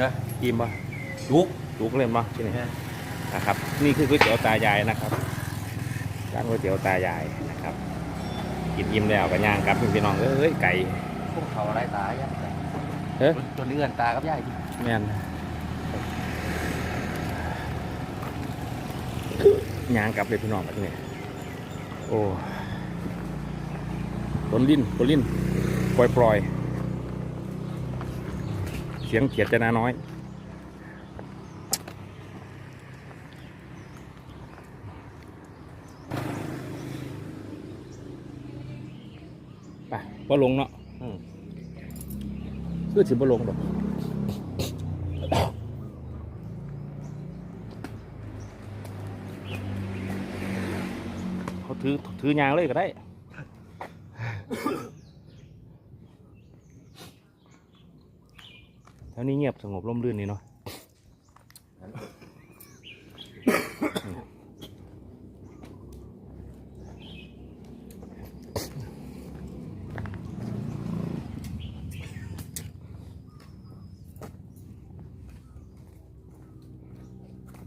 นะอิ่มปะลุกจุกเล่นปะที่นี่นะครับ นี่คือก๋วยเตี๋ยวตายายนะครับร้านก๋วยเตี๋ยวตายายนะครับกินอิ่มแล้วก็ย่างกลับพี่น้องเอ้ยไก่พวกเขาอะไรตายยังเฮ้ยจนเลื่อนตากับยายที่แม่นย่างกลับเลยพี่น้องแบบนี้โอ้ปนลิ้นปนลิ้นปล่อยปล่อยเสียงเขียดจะนาน้อย ไปบ่ลงเนาะอืมคือสิบ่ลงดอกเขาถือถือยางเลยก็ได้ แถ วนี้เงียบสงบร่มรื่นนี่เนาะ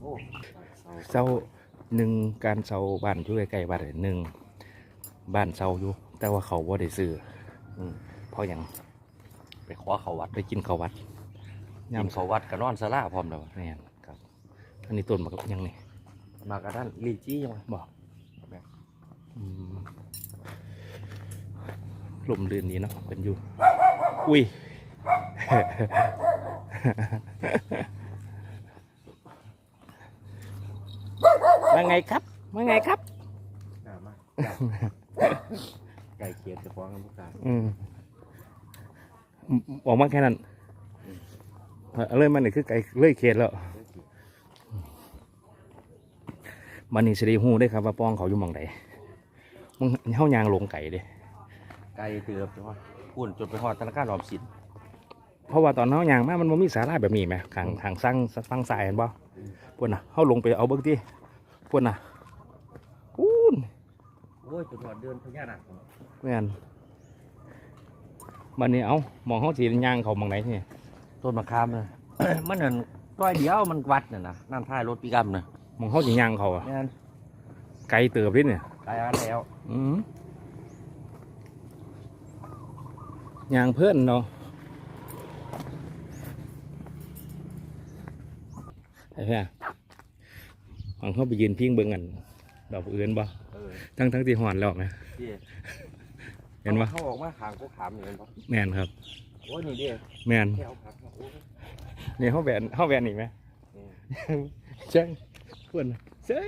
โอ้เศร้าหนึ่งการเศร้าบ้านอยู่ใกล้ๆบ้านหนึ่งบ้านเศร้าอยู่ แต่ว่าเขาว่าได้ซื้อเพราะหยังไปขอเขาวัดไปกินเขาวัด ยามเขาวัดกับนอนสลาพร้อมแล้วแม่นครับ อันนี้ต้นมะกับยังนี่มากระด้านลีจี้ยังไงบอกอืมลมเรือนนี้เนาะเป็นอยู่ อุ้ยว่าไงครับว่าไงครับอ่ามากไก่เขียดจะฟ้องกันพวกกันอืมออกมาแค่นั้น เอาเลยมันนี่คือไก่เลยเขตแล้วมันนี่สิริหูได้ครับว่าป้องเขาอยู่หมองใดมึงเฮายางลงไก่เด้ไก่เตือบจังวะพูนจนไปหอดธนาคารออมสินเพราะว่าตอนเฮายางมามันบ่มีสาราแบบนี้ไหมทางทางสร้างฟังสายเห็นบ่พวกน่ะเฮาลงไปเอาเบิ่งติพวกน่ะพูนโอ้ยจนหอดเดินพญานาคแม่นมันนี่เอามองเฮาสิย่างเขาหมองไหนนี่ ต้นมะขามเลยมันนั่นต้อยเดียวมันวัดน่ะนะนั่นท้ายรถปีกัมนะมองเฮาสิย่างเขาอะนี่นไกลเติบนิดเนี่ยตายอันแล้วอืมย่างเพื่อนเนาะไอ้เหี้ยหวังเขาไปยืนพิงเบิ่งกันดอกอื่นบ่เออทั้งทั้งที่หอนแล้วไหมที่เห็นปะเขาออกมาขางก็ขามเห็นปะแมนครับ โอ้ยนี่เดียวแมนแค่เอาผักมาโอ้ยนี่เขาแหวนเขาแหวนอีกไหมอืมใช่เพื่อนใช่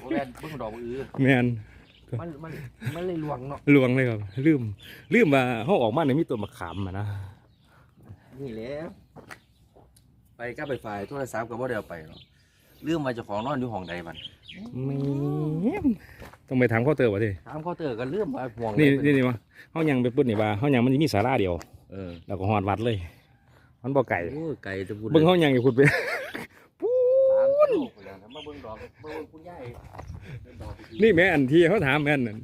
โอ้ยแม่นเพิ่งดอกอื้อแมนมันมันมันเลยลวงเนาะลวงเลยครับลืมลืมว่าเขาออกมาในมีตัวมะขามอะนะนี่แหล้วไปก็ไปฝ่ายโทรศัพท์ก็บ่ได้เอาไปเนาะเรื่องมาเจ้าของนอนอยู่ห้องใดบัดแม่นต้องไปถามเขาเตอร์วะทีถามเขาเตอก็เรื่องมาห่วงนี่เลยนี่นี่วะเขายังไปปุ๊บนี่ว่าเขายังมันจะมีสาราเดียว เออแล้วก็หอดวัดเลย มันบ่ไก่โอ้ยไก่จะพูดเบิ่งเขายังอยู่คุณไปปู๊ถามลูกเลยนะมาเบิ่งดอกมาเบิ่งคุณยายเบิ่งดอกนี่แม่อันที่เขาถามแม่นนั่น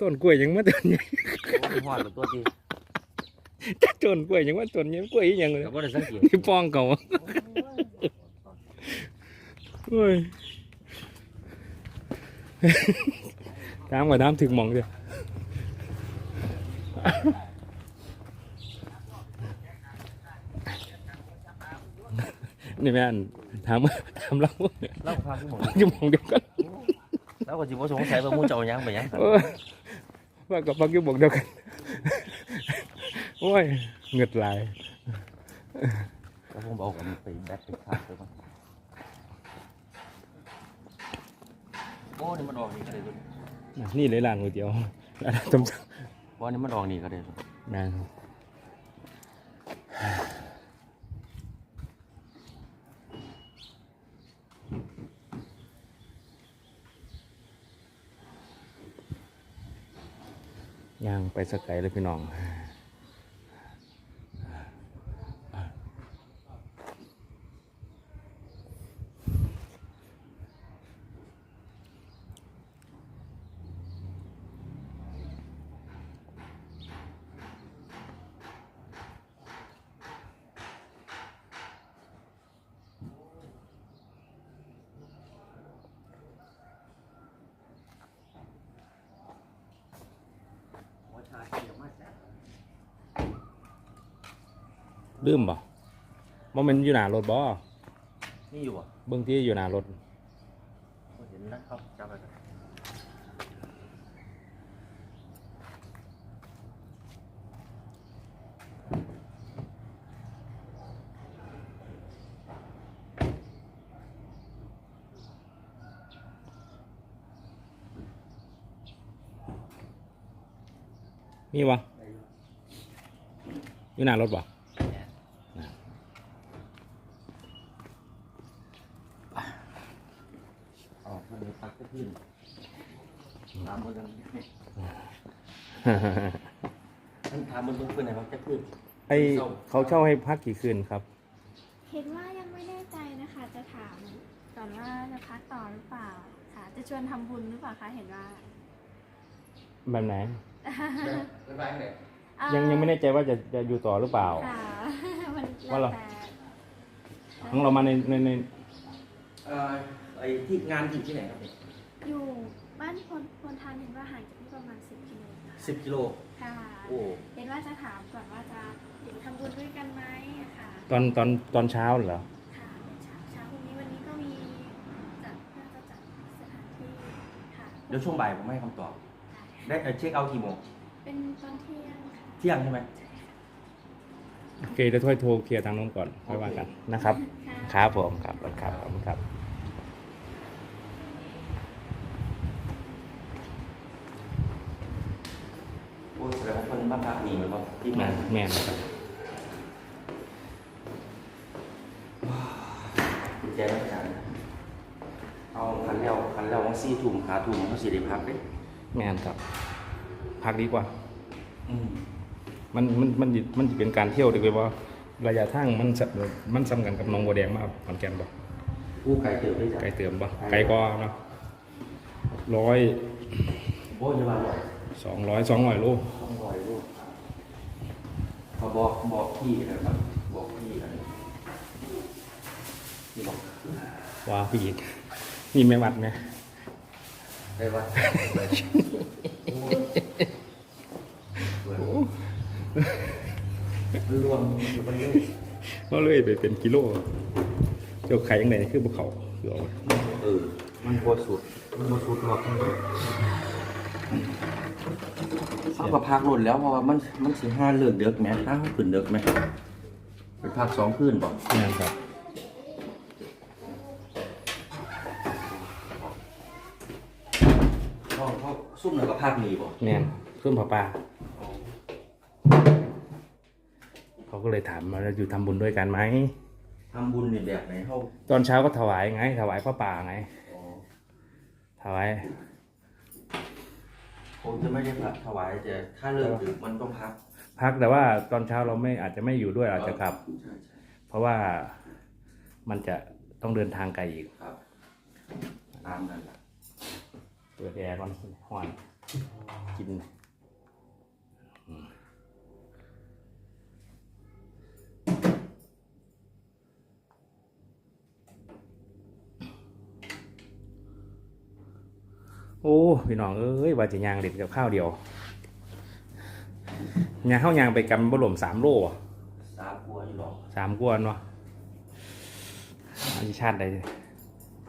ต้นกล้วยยังมาต้นใหญ่โอ้ยฮอดเป็นตัวที่ต้นกล้วยยังว่าต้นใหญ่กล้วยอีหยังเลยก็บ่ได้สังเกตนี่ป้องเขาโอ้ยถามว่าถามถึงหมองเดียว นี่แม่อันถามถามเราแล้วก็พาพี่หมออยู่หมองเดียวกันแล้วก็สิบ่สงสัยว่าหมู่เจ้าหยังไปหยังเออว่ากับฟังอยู่หมองเดียวกันโอ้ยเหงือดไหลายก็ผมเอากันไปแบตไปชาร์จไปก่อนโอ้นี่มันออกนี่ก็ได้ตัวนี้นี่เลยร้านก๋วยเตี๋ยวร้านจำจังบ่นี่มันออกนี่ก็ได้ตัวนะย่างไป สกไกลเลยพี่น้อง ลืมบ่บ่แมันอยู่หน้ารถบ่นี่อยู่บ่เบื้องที่อยู่หน้ารถบ่เห็นนะครับจับไปก่อนมีบ่อยู่หน้ารถบ่ อ๋อมันมีพัก ขึ้นถามมันกันท่านถามมันเพิ่นไหนพักจะขึ้นไอเขาเช่าให้พักกี่คืนครับ เห็นว่ายังไม่แน่ใจนะคะ จะถามก่อนว่าจะพักต่อหรือเปล่าค่ะ จะชวนทำบุญหรือเปล่าคะเห็นว่า แบบไหนเป็นไรเนี่ยเอ่อยังยังไม่แน่ใจว่าจะจะอยู่ต่อหรือเปล่าค่ะมันว่าเราแล้วแต่ของเรามาในในในเอ่อไอ้ที่งานอยู่ที่ไหนครับเนี่ย อยู่บ้านพลพลทานเห็นว่าห่างจากที่ประมาณสิบกิโลค่ะสิบกิโลค่ะโอ้เห็นว่าจะถามก่อนว่าจะเห็นทำบุญด้วยกันไหมอะค่ะตอนตอนตอนเช้าเหรอค่ะเป็นเช้าเช้าพรุ่งนี้วันนี้ก็มีจัดน่าจะจัดสถานที่ค่ะเดี๋ยวช่วงบ่ายผมให้คำตอบ ได้เอ่อเช็คเอาท์กี่โมงเป็นตอนเที่ยงค่ะเที่ยงใช่ไหม โอเคเดี๋ยวค่อยโทรเคลียร์ทางโน้นก่อนค่อยว่ากันนะครับ ค่ะ ครับผมครับครับขอบคุณครับ โอ้แสดงว่าคนบ้านพักมีมันบ่ที่แมงานนแมนครับกุญแจราชการเอาคันเลี้ยวคันเลี้ยววังซี่ถุ่มขาถุ่มเขาสิได้พักเด้แมนครับพักดีกว่า อืมมันมันมันสิมันจะเป็นการเที่ยวดีกว่าระยะทางมันสมันสำคัญกับหน้องบัวแดงมากขอนแก่นบ่ผู้ไกลเติบได้จ้ะไกลเติมบ่ไกลก็เนาะร้อยโอ้ยอยาบาบ่อย สองร้อยสองร้อยโลต้องรอยลูกเขาบอกบอกพี่นะครับบอกพี่อะไรพี่บอกว้าพี่อีกนี่แม่วัดไหมได้ว่ารวมอยู่บนนี้ก็เลยไปเป็นกิโลเจ้าไข่ยังไงคือภูเขาคือเอาเออมันบสุดมันบสุดหรอก เขาก็พักรถแล้วเพราะว่ามันมันสิห้าเลือกเด็กไหมห้าขึ้นเด็กไหมไปพักสองคืนบอกแม่นครับเขาเขาซุ่มหนึ่งกับพักมีบอกแม่นขึ้นผาป่าเขาก็เลยถามมาเราอยู่ทำบุญด้วยกันไหม ทำบุญในแบบไหนเขาตอนเช้าก็ถวายไง ถวายพระป่าไง อ๋อ ถวาย ผมจะไม่ได้พักถวายแต่ถ้าเลิกดึกมันต้องพักพักแต่ว่าตอนเช้าเราไม่อาจจะไม่อยู่ด้วยอาจจะกลับ ใช่ใช่เพราะว่ามันจะต้องเดินทางไกลอีกครับตามนั้นแหละ เปิดแอร์ก่อนห้อนกิน โอ้พี่น้องเอ้ยว่าจะยางเด็ดกับข้าวเดียวยางข้าวยางไปกำบะหล่มสามโลอะสามกลัวอยู่หรอกสามกวนวะอันนี้ชาติใด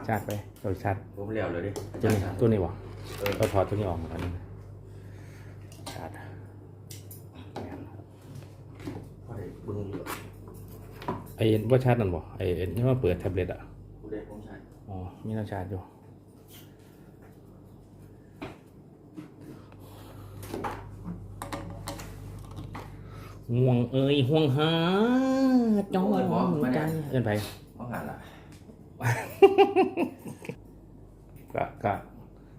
ชาติไปเราชาติผมเลี้ยวเลยดิตัวนี้ตัวนี้วะเออเราถอดตัวนี้ออกอันนี้ชาติพอได้บึงอยู่ไอ้ว่าชาตินั่นบ่ไอ้ไอ้นี่ว่าเปิดแท็บเล็ตอะผู้ได้ผมใช่อ๋อมีน้ำชาติอยู่ ห่วงเอ้ยห่วงหาจ้องใจเอินไปว่างานละกะกะ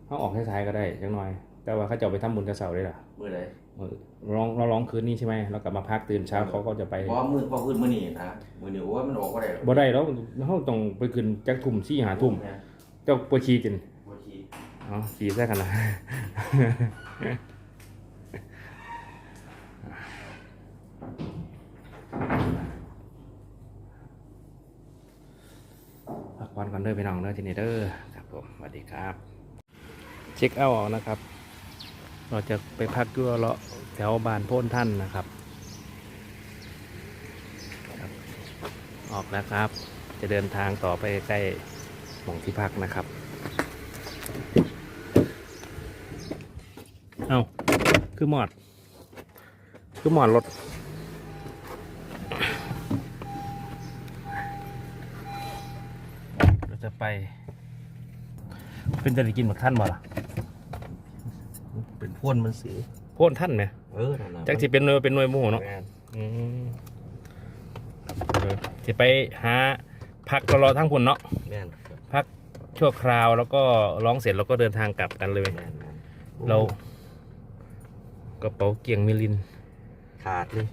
เขาออกให้ท้ายๆก็ได้จังหน่อย แต่ว่าเขาจะเอาไปทำบุญกระเสาได้ล่ะมือไหนเออร้องเราร้องคืนนี้ใช่ไหมเรากลับมาพักตื่นเช้าเขาก็จะไปเพราะว่ามือพอขึ้นมือนี่นะมือนี่โอ้ยมันออกก็ได้หรอกบ่ได้แล้วเขาต้องไปคืนจักทุ่มสี่หาทุ่มเนี่ยเจ้าปวชีจินบัวชีอ๋อขี่ใส่กันนะ พักผ่อนก่อนเด้อพี่น้องเด้อทีนี้เด้อครับผมสวัสดีครับ เช็คเอาออกนะครับ เราจะไปพักยั่วเลาะแถวบ้านโพ้นท่านนะครับ ออกแล้วครับ จะเดินทางต่อไปใกล้หม่องที่พักนะครับ เอาคือหมอด คือหมอดรถ ไป เป็นจะได้กินหมกท่านบ่ล่ะเป็นพ่นมันสีโพ่นท่านไหมเออนั่นน่ะจักสิเป็นหน่วยเป็นหน่วยหมู่เนาะแม่นอืมครับเดี๋ยวจะไปหาพักรอทั้งพุ่นเนาะแม่นพักชั่วคราวแล้วก็ร้องเสร็จแล้วก็เดินทางกลับกันเลย แม่นแม่นเรากระเป๋าเกียงมิลินขาดเลย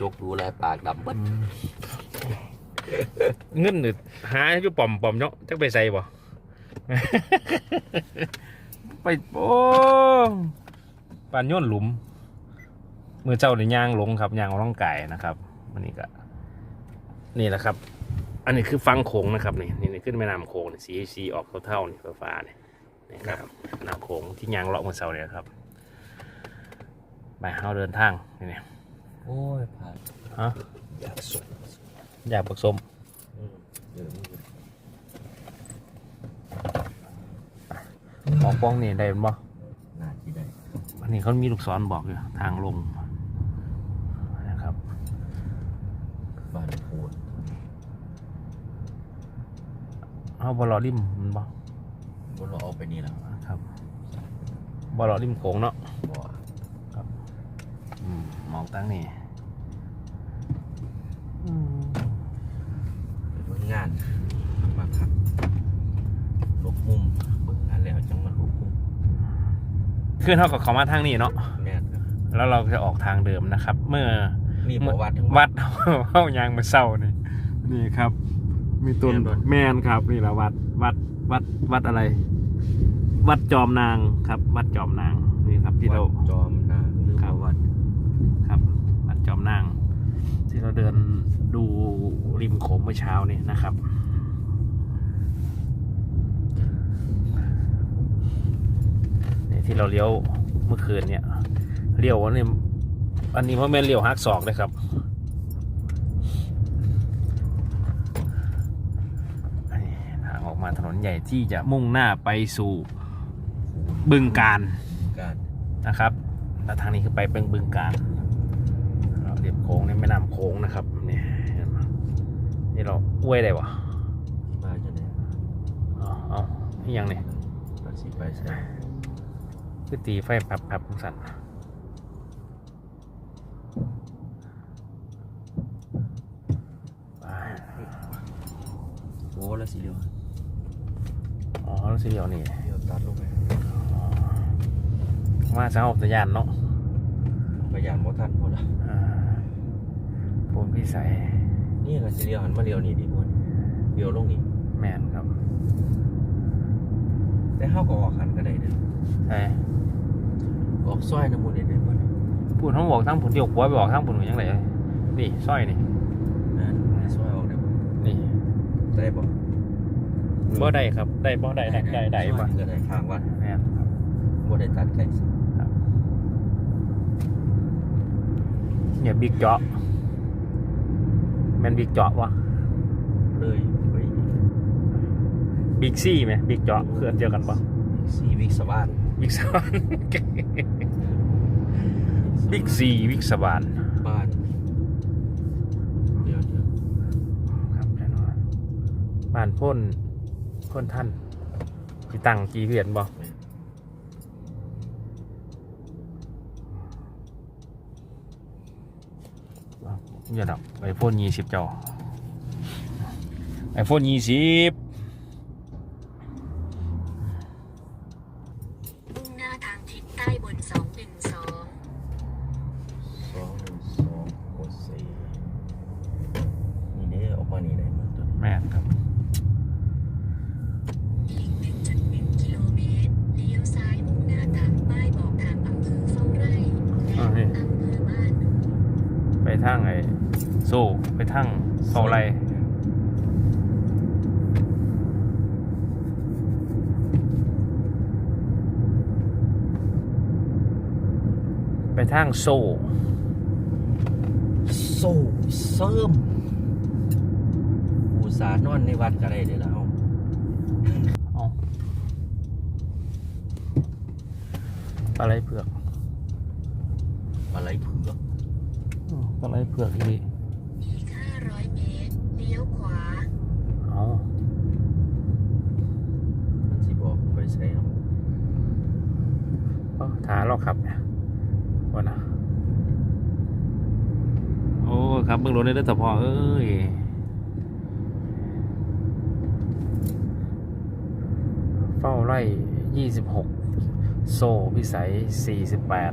จกดูแลปากดำเบิด เงินหรือหาอยู่ป่อมป่อมเนาะจักไปใส่บ่ไปโอ้ปานโย่นหลุม มือเจ้าในย่างหลงครับย่างร่องไก่นะครับวันนี้ก็นี่แหละครับ อันนี้คือฟังโขงนะครับนี่นี่นี่ขึ้นแม่น้ำโขงนี่สีสีออกเท่าๆนี่ฟ้าๆนี่นี่ครับน้ำโขงที่ย่างเลาะมือเสาเนี่ยครับไปเราเดินทางนี่เนี่ยโอ้ยผ่านฮะอยากสุด อยากผสมอืมหมอกป้องนี่ได้บ่น่าที่ได้อันนี้เขามีลูกศรบอกอยู่ทางลงนะครับบ้านโพดเอาบอลลอริมมันบ่บนเราเอาไปนี่แล้วครับบอลลอริมโขงเนาะบ่อืมมองตั้งนี่อืม เป็นวัน งานมาครับลบมุมเบิ่งงานแล้วจังมาลบมุมขึ้นเท่ากับเขามาทางนี้เนาะแม่นครับแล้วเราจะออกทางเดิมนะครับ เมื่อนี่บ่วัดทั้งวัดเข้ายางมาเศร้านี่นี่ครับ มีต้นแม่นบ่แมนครับ นี่แหละวัดวัดวัดวัดอะไร วัดจอมนางครับ วัดจอมนางนี่ครับที่เราวัดจอมนางหรือครับว่าวัดครับวัดจอมนาง ที่เราเดิน ดูริมโขงเมื่อเช้านี่นะครับนี่ที่เราเลี้ยวเมื่อคืนเนี่ยเลี้ยววันนี้อันนี้พ่อแม่นเลี้ยวฮักศอกเลยครับนี่ทางออกมาถนนใหญ่ที่จะมุ่งหน้าไปสู่บึงการการนะครับแล้วทางนี้คือไปเปิงบึงการเราเรียบโค้งในแม่น้ำโค้งนะครับนี่เห็นไหม นี่เราอ้วยได้วะที่มาจะไหนอ๋อเอานี่ยังนี่เราสิไปใช่คือตีไฟปับปับของสันไปโอ้แล้วสิเดียวอ๋อแล้วสิเดียวนี่เดียวตัดลงไปว่าสงบสัญญาณเนาะพยายามบ่ทันพอละอ่าปูนพิสัย นี่ก็สิเดียวหันมาเดียวนี่ดีกว่านี่เดียวลงนี่แมนครับแต่เฮาก็ออกหันก็ได้เด้อใช่ออกซอยน้ำมูลนี่ได้บ่นี่พูดทั้งบอกทั้งผลเดียวกลัวไปบอกทั้งผลยังไงนี่สร้อยนี่นั่นซอยออกได้บ่นี่ได้บ่บ่ได้ครับ ได้บ่ได้ได้ได้ได้ซบ่อยนี่ก็ได้ข้างวัดแม่นครับบ่ได้ตัดไก่เนี่ยบิ๊กเจาะแม่นบิ๊กเจาะวะเลยไปบิ๊กซี่ไหมบิ๊กเจาะเคลื่อนเดียวกันปะซีวิกสวานบิ๊กสวานบิ๊กซีบิ๊กสวานบ้านเดี๋ยวเดี๋ยวครับแน่นอนบ้านพ่นพ่นท่านที่ตั้งจีเพียนบ่ อย่าดับไอโฟนยี่สิบจอไอโฟนยี่สิบ มุ่งหน้าทางทิศใต้บน 212 สองหนึ่งสองหกสี่นี่เด้ออกมานี่ได้มันตัวนี้ แม่นครับ อีก 1.1 กิโลเมตร เลี้ยวซ้ายมุ่งหน้าตามป้ายบอกทางอำเภอเฝ้าไร่ อ่านี่ อำเภอบ้าน ไปทางไอ้โซ่ไปทางเสาไร ไปทางโซ่โซ่เสริมนอนในวัดก็ได้เด้อแล้วเอาปลาไหลเผือกอะไรเผือกอืมปลาไหลเผือกอีกอีก500เมตรเลี้ยวขวาเอามันสิบอกไปใช้เนาะเอาถาเราขับเนี่ยว่านะโอ้ครับเบิ่งรถได้แต่พอเอ้ยเฝ้าไร่ยี่สิบหกโซ่พิสัยสี่สิบแปด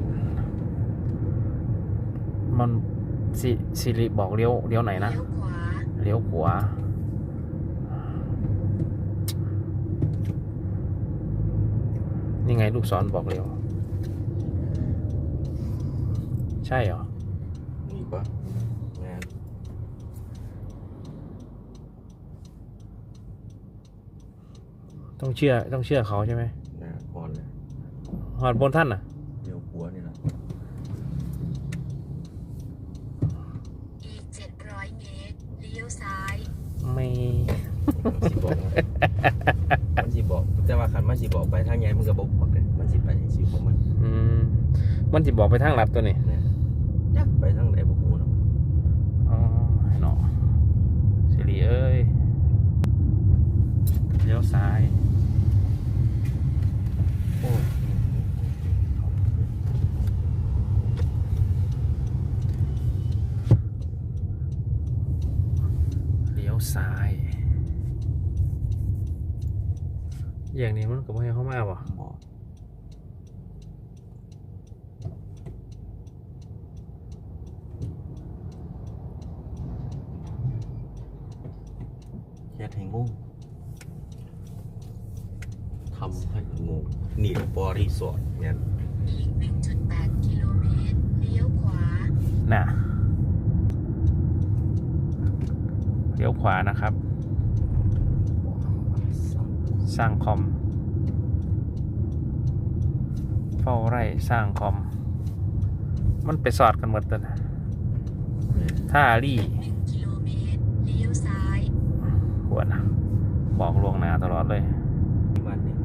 มันสิสิริบอกเลี้ยวเลี้ยวไหนนะ เลี้ยวขวาวนี่ไงลูกศรบอกเลี้ยวใช่เหรอนี่ปะแม่น ต้องเชื่อต้องเชื่อเขาใช่ไหมนะพอนเลยหอดบนท่านน่ะ เดี๋ยวหัวนี่นะอีก700เมตร เลี้ยวซ้าย ไม่มันสิบอกนะมันสิบอก แต่ว่าคันมันสิบอกไปทางใหญ่มันก็บ่บอกเลยมันสิไปจังซี่ของมันอืมมันจะบอกไปทางลัดตัวนี้เนี่ยจักไปทางไหนบ่ฮู้เนาะอ๋อให้หนอสิริเอ้ยเลี้ยวซ้าย โอ้ย เลี้ยว ซ้าย อย่างนี้มันก็ไม่ให้เข้ามาบ่บอกเฮ็ดให้งงทำให้งงนี่บอรีสอร์ทเนี่ยอีก1.8กิโลเมตรเลี้ยวขวา น่ะ เลี้ยวขวานะครับ สร้างคอม เฝ้าไร่สร้างคอม มันไปสอดกันหมดตัวนะท่ารี่1กิโลเมตรเลี้ยวซ้ายหัวนะบอกล่วงหน้าตลอดเลยบ้านนี้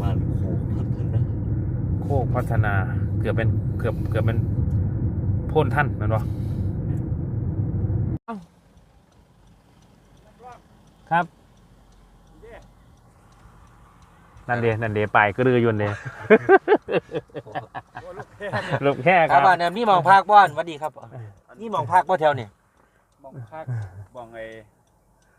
บ้านโคกพัฒนะโคกพัฒนาเกือบเป็นเกือบเกือบเป็นโพ่นท่านแมันวะ ครับ นั่นเดียนั่นเดียไปก็ลืออยนเดียลูกแค่คครัรับบบ้านเนี่ยนี่มองภาคบ้านสวัสดีครับ นี่มองภาคบ่แถวนี่มองภาคมองไอ้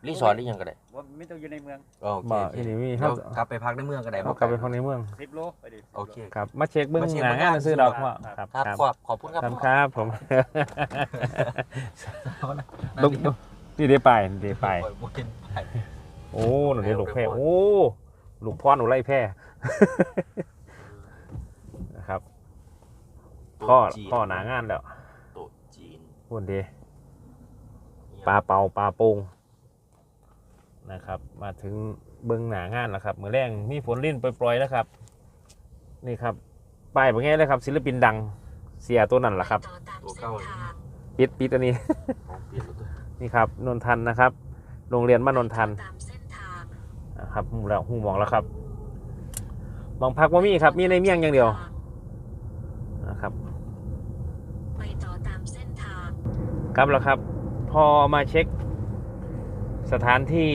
รีสอร์ทหรือยังก็ได้ว่าไม่ต้องอยู่ในเมืองโอเคบ่โอเคที่นี่มีเดี๋ยวกลับไปพักในเมืองก็ได้เอากลับไปพักในเมือง สิบโลไปดิโอเค ครับ มาเช็คเบื้องมาเช็คหน้างานซื้อดอกว่าครับครับครับขอบขอบคุณครับครับครับผม ลูก นี่เดียไปนี่เดียไปโอ้ยบ่เห็นไปโอ้หนูเรียนลูกแพร่โอ้ลูกพ่อหนูไล่แพร่ นะครับ พ่อโต๊ะจีนพ่อหนางานแล้วโต๊ะจีนพูดดีปลาเป่าปลาโป่งนะครับ มาถึงเบิ้งหนางานแล้วครับเมื่อแรงมีฝนลิ่นปล่อยๆแล้วครับ นี่ครับป้ายเป็นไงเลยครับ ศิลปินดังเสียตัวนั่นแหละครับต่อตามเส้นทางปิดปิดตัวนี้ ของเปลี่ยนแล้วตัว นี่ครับนนทันนะครับ โรงเรียนบ้านนนทันตามเส้นทางนะครับหูแล้วหูมองแล้วครับมองพักว่ามีครับมีในเมี่ยงอย่างเดียวนะครับไปต่อตามเส้นทางครับแล้วครับ พอมาเช็ค สถานที่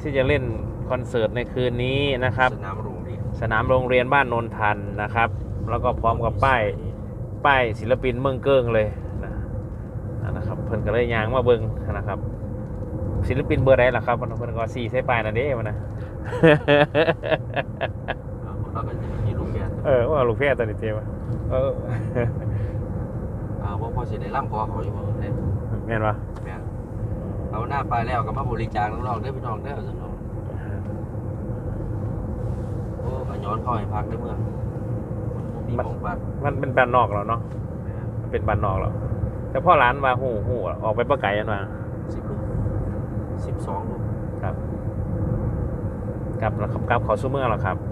ที่จะเล่นคอนเสิร์ตในคืนนี้นะครับ สนามโรงเรียนสนามโรงเรียนบ้านนนทันนะครับ แล้วก็พร้อมกับป้ายป้ายศิลปินเมืองเกิ้งเลยนะนะครับเพิ่นก็เลยยางมาเบิงนะครับ ศิลปินเบอร์ใดล่ะครับเพิ่นก็สี่ใส่ป้ายนั่นเด้มันนะเราก็จะมีโรงเรียนเออว่าลูกแพร่ตัวนี้เจ๊วะเอออ่าว่าพ่อสิได้ร่ำขอเขาอยู่บ่ได้แม่นปะแม่นเอาหน้าไปแล้วก็มาบริจาคน้องๆเด้อพี่น้องเด้อซั่นเนาะโอ้ก็ย้อนเข้าให้พักในเมืองมันบ่มีหมองพักมันเป็นบ้านนอกแล้วเนาะมันเป็นบ้านนอกแล้ว แต่พ่อร้านมาหูหูออกไปประไก่ยันมาสิบลูกสิบสองลูกครับกลับแล้วครับกลับเขาสู้เมืองแล้วครับอ